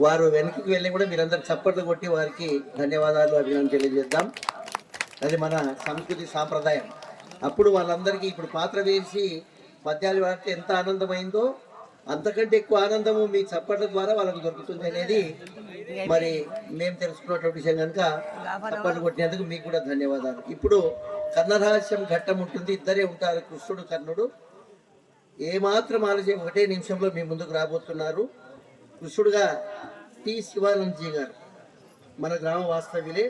వారు వెనక్కి వెళ్ళి కూడా మీరందరూ చప్పట్లు కొట్టి వారికి ధన్యవాదాలు అభినందన తెలియజేద్దాం. అది మన సంస్కృతి సాంప్రదాయం. అప్పుడు వాళ్ళందరికీ ఇప్పుడు పాత్ర వేసి పద్యాలు పాడితే ఎంత ఆనందమైందో అంతకంటే ఎక్కువ ఆనందము మీ చప్పట్ల ద్వారా వాళ్ళకు దొరుకుతుంది అనేది మరి మేము తెలుసుకున్నటువంటి విషయం కనుక చప్పట్లు కొట్టినందుకు మీకు కూడా ధన్యవాదాలు. ఇప్పుడు కర్ణరహస్యం ఘట్టం ఉంటుంది ఇద్దరే ఉంటారు కృష్ణుడు కర్ణుడు. ఏమాత్రం ఆలోచన ఒకటే నిమిషంలో మీ ముందుకు రాబోతున్నారు. కృషుడుగా టి శివానందజీ గారు. మన గ్రామ వాస్తవ్యులే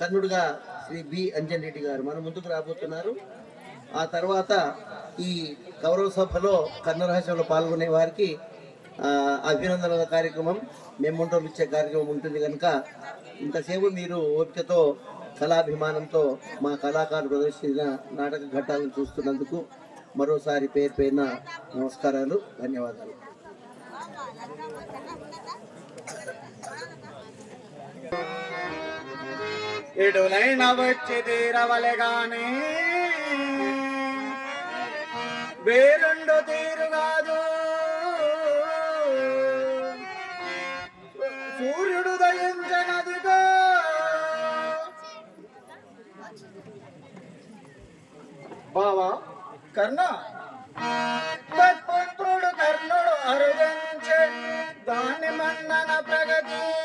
కర్ణుడుగా శ్రీ బి అంజన్ రెడ్డి గారు మన ముందుకు రాబోతున్నారు. ఆ తర్వాత ఈ గౌరవ సభలో కన్నరహస్యంలో పాల్గొనే వారికి అభినందనల కార్యక్రమం మెమ్మంటోలు ఇచ్చే కార్యక్రమం ఉంటుంది కనుక ఇంతసేపు మీరు ఓపికతో కళాభిమానంతో మా కళాకారులు ప్రదర్శించిన నాటక ఘట్టాలను చూస్తున్నందుకు మరోసారి పేరు పేరున నమస్కారాలు ధన్యవాదాలు. విడులైన వచ్చి తీరవలె గాని వేరుండు తీరు కాదు సూర్యుడు దయించనదిగా. బావా కర్ణ. తత్పుత్రుడు కర్ణుడు అరుదించే దాని మన్నన ప్రగతి.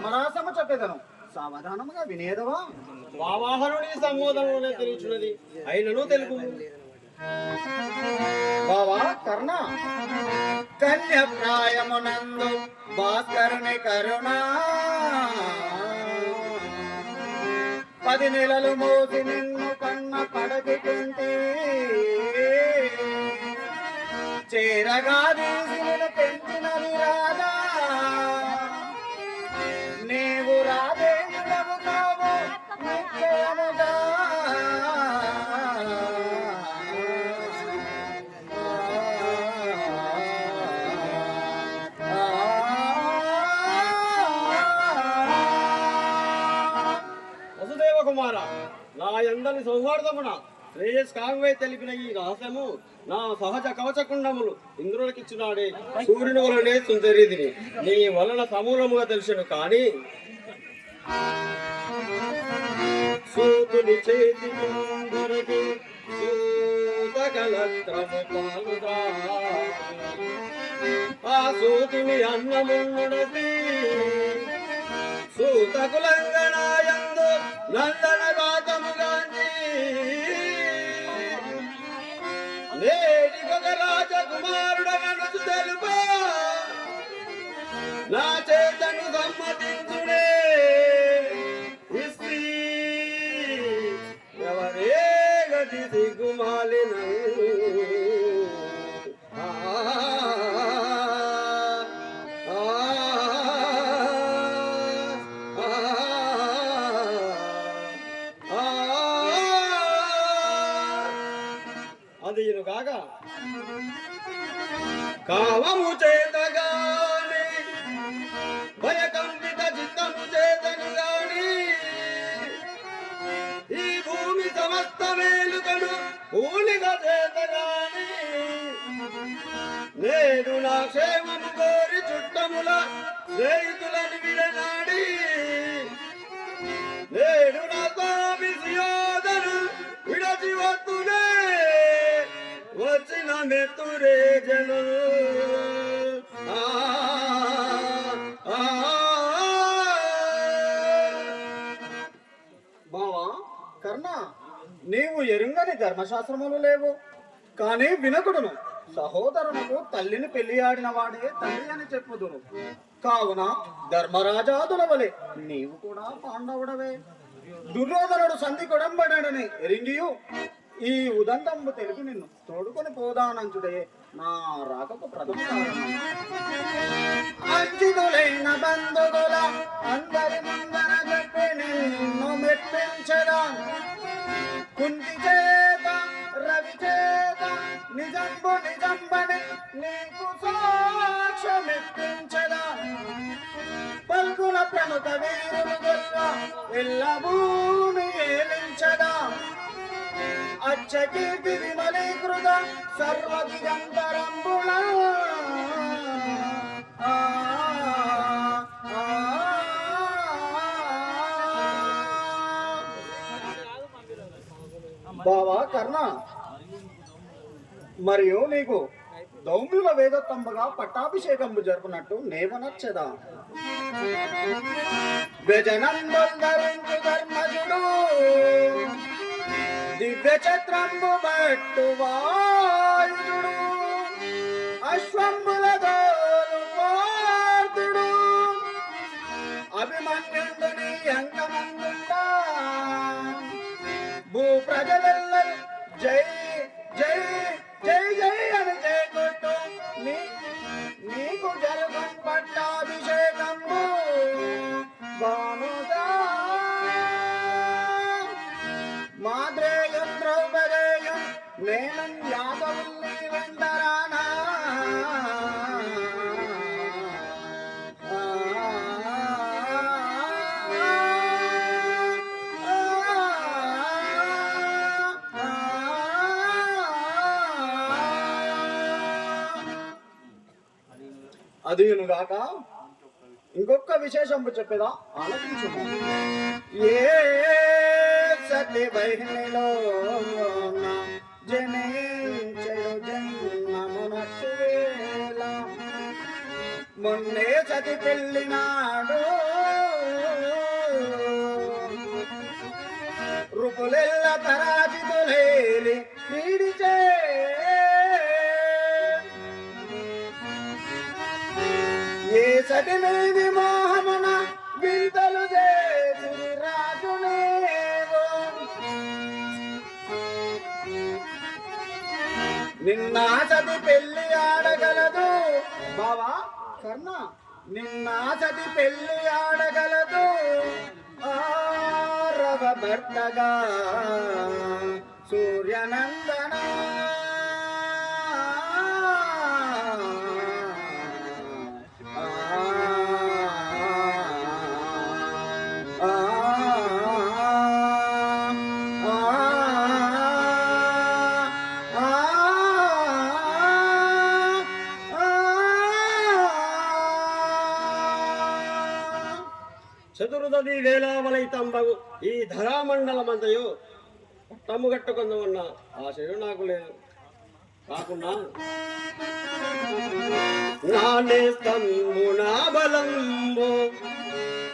పరమరాసము చెప్పేదను సావధానముగా వినేదవా? వావాహనుని సంబోధనలోనే తెలిసినది అయినను తెలుగు. బావా కర్ణ? కన్యప్రాయమునందు భాస్కరుని కరుణ. పది నెలలు మోసి నిన్ను కన్న పడకుంటే చేరగా కుమారుదమున సౌహార్దమున తెలిపిన ఈ రహస్యము నా సహజ కవచకుండములు ఇంద్రులకిచ్చున్నాడే సూర్యుని వలనే సుందరిదిని నీ వలన సమూలముగా తెలుసును కానీ సూతుని చేతి ముందరకి సూతకలత్రము పాలుదా. ఆ సూతిని అన్నమున్నది సూతకులంగనాయందు నందన కాక నేటికొక రాజకుమారుడనను తెలుపే. కావము చేతగాని భయకంపిత చిత్తము చేతను గాని ఈ భూమి సమస్త మేలుకను పూలిగా చేతగాని నేడు నా క్షేమము కోరి చుట్టముల స్నేహితులను నీవు ఎరుంగని ధర్మశాస్త్రములు లేవు. కానీ వినకుడును సహోదరునకు తల్లిని పెళ్ళి ఆడిన వాడే తల్లి అని చెప్పుదును కావున ధర్మరాజాదుల వలె నీవు కూడా పాండవుడవే. దుర్యోధనుడు సంధి కొడంబడని ఎరింగియు ఈ ఉదంతంబు తెలుగు నిన్ను తోడుకొని పోదానంచుడే నా రాకకు ప్రథమ కారణం. అంచితులైన బంధువుల అందరి పల్కుల ప్రముఖ వీరుడు గొప్ప ఇళ్ళ భూమి ఏలించగా అచ్చకీర్తి విమలీకృత సర్వదిగంతరంబుళ బావా కర్ణ మరియు నీకు దౌమ్యుల వేదత్తంబగా పట్టాభిషేకంబు జరుపునట్టు నేవనచ్చదా నచ్చదా ధర్మజుడు. దివ్య చత్రంబు బట్టు వాయుడు అశ్వంబుల దోలు అభిమన్యుడు నీ భూ ప్రజలెల్లరు అదియునుగాక ఇంకొక విశేషం చెప్పేదా? ఆలోచించు ఏ సతి జనే జనించడు జన్మమునచ్చువేళ మొన్నే సతి పెళ్ళినాడు. రూపులే ఏ సటి మీది మోహమున వింతలు చేసి రాజు నిన్న సతి పెళ్ళి ఆడగలదు. బావా కర్ణ నిన్న సతి పెళ్ళి ఆడగలదు. ఆరవ భర్తగా సూర్యనంద ధరామండలమంతయు పట్టము కట్టుకుందామన్న ఆశయం నాకు లేదు కాకుండా నానే నా బలంబు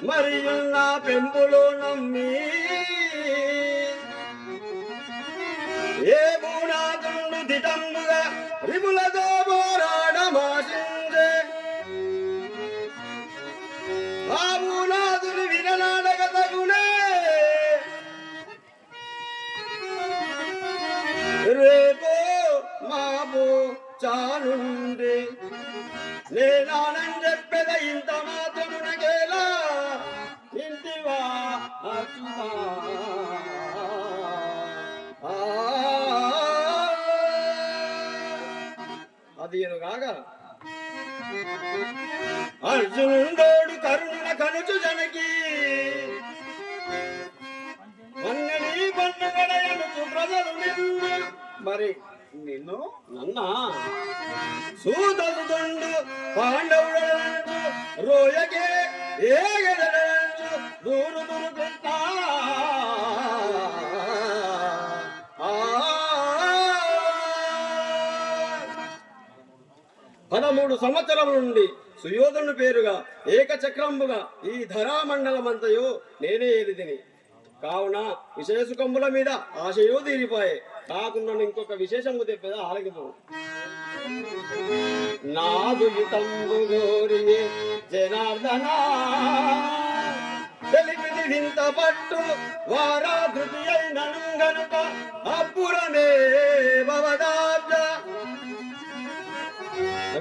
మరియు నా పెంపులు నమ్మి ఏ భూనాథుండు దిటంబుగా రిములతో నేనానని చెప్పెద ఇంత మాత్రమునకేలా ఇంటివా అచ్చుతా అది కాగా అర్జునుడోడు కరుణ కనుచు జనకి. మన్నని పన్నుగడయనుచు ప్రజలు నిన్ను. మరి నిన్ను? నన్నా? సూదరుడు పాండవుడు రోయకే ఏగదడంచు దూరు దురుకుంటా పదమూడు సంవత్సరం నుండి సుయోధను పేరుగా ఏకచక్రంబుగా ఈ ధరామండలమంతయు నేనే ఏదిని కావున విశేషకంబుల మీద ఆశయో తీరిపోయే. కాకుండా ఇంకొక విశేషము తెప్పేదా ఆలకిపు నాదు తంబు గోరియే జనార్దన. తెలిపిది ఇంత పట్టు వారా ధృతి అయిన గనుక అప్పురమే భవదాబ్జ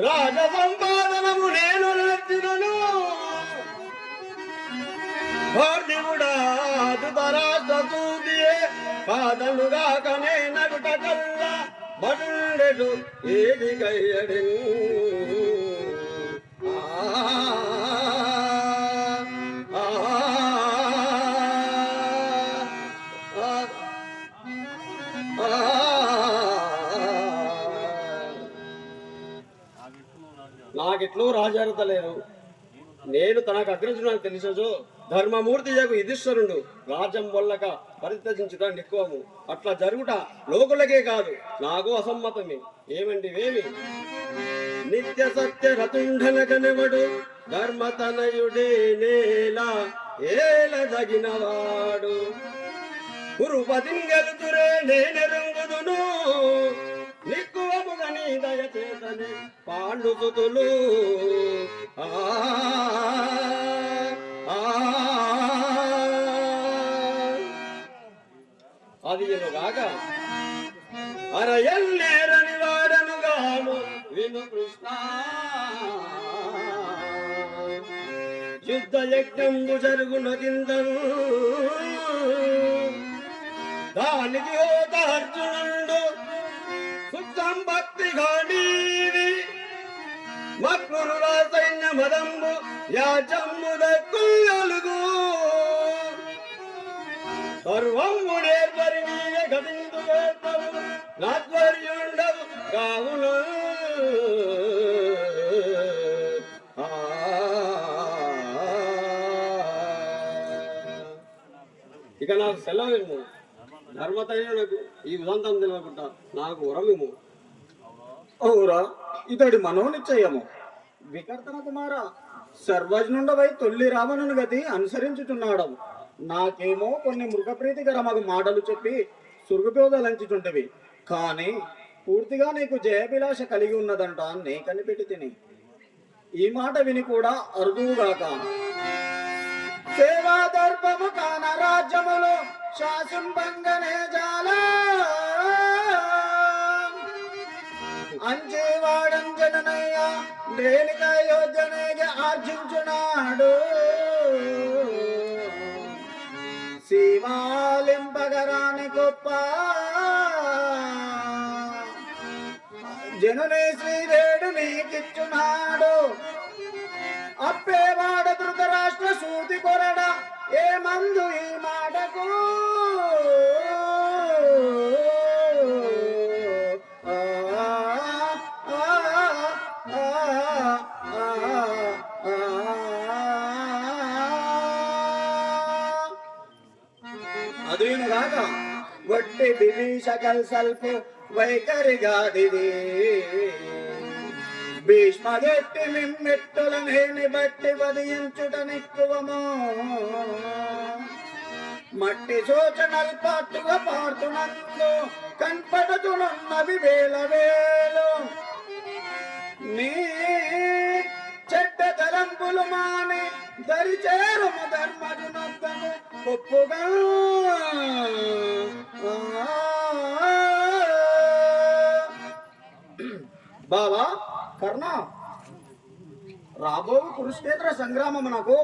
రాజ సంపాదనము నేను నచ్చినను భార్దివుడా దుతరాస్తూతియే కాదనుగాకనే నగుట కల్లా. ఆడడు ఏది గయ్యడు నాకెట్లు రాజారత లేరు నేను తనకు అగ్రజునని తెలిసజో ధర్మమూర్తి యొక్క యుధీశ్వరుడు రాజ్యం వల్లక పరిత్యజించుట ఎక్కువము. అట్లా జరుగుట లోకులకే కాదు నాకు అసమ్మతమే. ఏమండి ఏమి నిత్య సత్య రతుండన కనవడు ధర్మతనయుడే నేల ఏలదగినవాడు. గురుపతింగలుతురే నేనెరుంగుదును నిక్కువముగని దయచేతని పాండుతులు ఆ ఆ, అది అరయల్లేరని వాడను గాను విను కృష్ణ. యుద్ధ యజ్ఞంబు జరుగునదిందను. దానికి హోత అర్జునుడు సుఖం భక్తి గాడీవి మక్కురురా సైన్య మదంబు యాచమ్ము దక్కులుగు సర్వం నేర్పరి వేత్తవు కావున ఇక నాకు సెలవేమో ధర్మతయ్యులకు ఈ ఉదంతం తెలియకుండా నాకు ఉరమిము ఓరా ఇతడి మనోనిశ్చయము. వికర్తన కుమార సర్వజ్ఞుండవై తొల్లి రావణుని గతి అనుసరించుచున్నాడు నాకేమో కొన్ని మృగప్రీతికరమగు మాటలు చెప్పి సురుగుపోదలంచుచుంటవి కానీ పూర్తిగా నీకు జయభిలాష కలిగి ఉన్నదంట నే కనిపెట్టి తిని. ఈ మాట విని కూడా అరుదువుగాక. సేవా దర్పము కాన రాజ్యములు శాసింపంగనే జాలా. అంచేవాడంజననయ్య దేనిక యోజనగా ఆర్జించున్నాడు శివాలింపగరాని గొప్ప జనుని శ్రీవేడు నీకిచ్చున్నాడు అప్పేవాడ ధృతరాష్ట్ర సూతి కొరడ ఏ మందు ఈ మాటకు ఆ, కాక ఆ, ఆ, ఆ. అదునుగాక వట్టి విభీషకల్ సల్ఫ్ వైఖరిగాదిది భీష్మదెట్టి మిమ్మెట్టుల నేని బట్టి వదించుట నిక్కువము. మట్టి సూచనల్ పాటుగా పాడుతున్నందు కనపడుతున్నవి వేల వేలు. నీ చెడ్డ తలంపులు మాని దరిచేరు ధర్మజునొద్దము ఒప్పుగా బావా కర్ణ. రాబో కురుక్షేత్ర సంగ్రామమునకు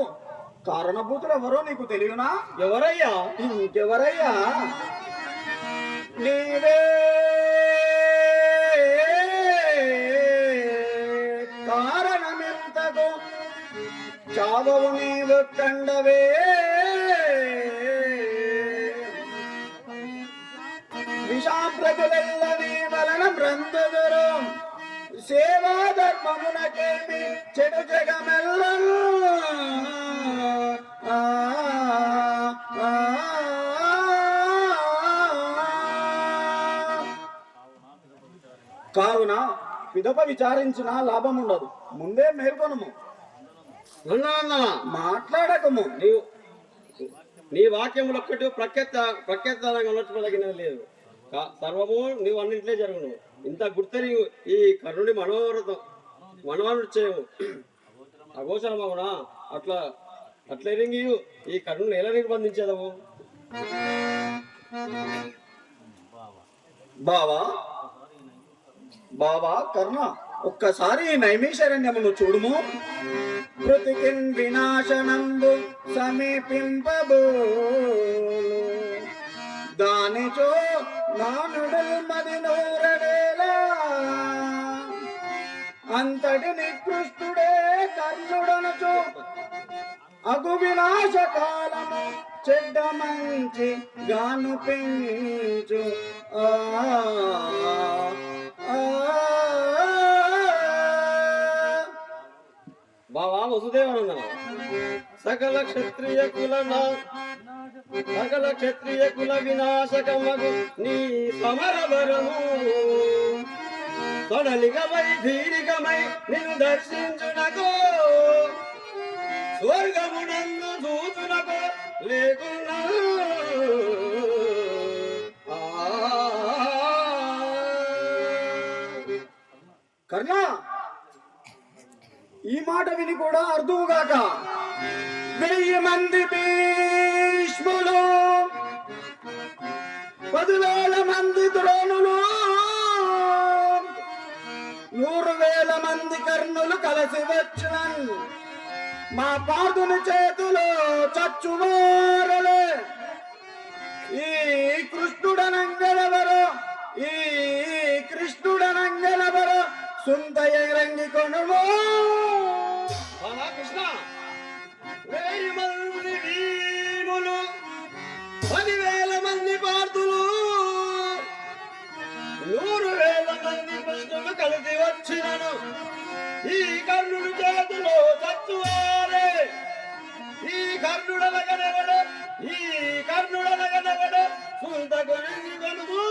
కారణభూతులు ఎవరో నీకు తెలియనా? ఎవరయ్యా? ఇంకెవరయ్యా? నీవే. కారణమెంతకు చావవు నీవు కండవే. విషాప్రకులెల్ల నీ వలన బ్రందుదురు సేవా ధర్మమునకేమి చెడు జగమెల్లను? ఆ, కావున పిదప విచారించిన లాభం ఉండదు. ముందే మేల్కొనము. మాట్లాడకము. నీవు నీ వాక్యములు ఒక్కటి ప్రఖ్యాత ప్రఖ్యాతంగా ఉన్నట్టుదగినది లేదు. సర్వము నీవు అన్నింటిలో జరుగును. ఇంత గుర్తని ఈ కర్ణుని మనోరథం మనోనృత్యం అగోచరమవునా అట్లా అట్లా ఎరింగి ఈ కర్ణుని ఎలా నిర్బంధించేదవు బావా? బావా కర్ణ ఒక్కసారి ఈ చూడుము. కృతికిన్ వినాశనంబు సమీపింపబో దానిచో నానుడు మది నూరడేలా అంతటి నికృష్టుడే కర్ణుడనచు. అగు వినాశకాలము చెడ్డ మంచి గాను పెంచు. ఆ, బావా వసుదేవనందన సకల క్షత్రియ కుల సకల క్షత్రియ కుల వినాశకమగు నీ సమరవరము తొడలిగమై ధీరిగమై నిన్ను దర్శించునకు. స్వర్గమునందు దూతునకు లేకున్నా. ఆ. కర్ణ ఈ మాట విని కూడా అర్థవుగాక వెయ్యి మంది భీష్ములు పదివేల మంది కలిసి వచ్చినన్. మా పాదుని చేతులు చచ్చువారలే. ఈ కృష్ణుడనంగలవరు ఈ కృష్ణుడనంగలవరు సుందయ రంగికొనుము కొనుము. కృష్ణ. వెయ్యి మంది భీములు పదివేల మంది పార్థులు నూరు వేల మంది కృష్ణులు కలిసి వచ్చినను. ఈ కర్ణుడు చేతిలో చచ్చువారే ఈ కర్ణుడనగనెవడు ఈ కర్ణుడనగనెవడు సుంత గురించి కొనుము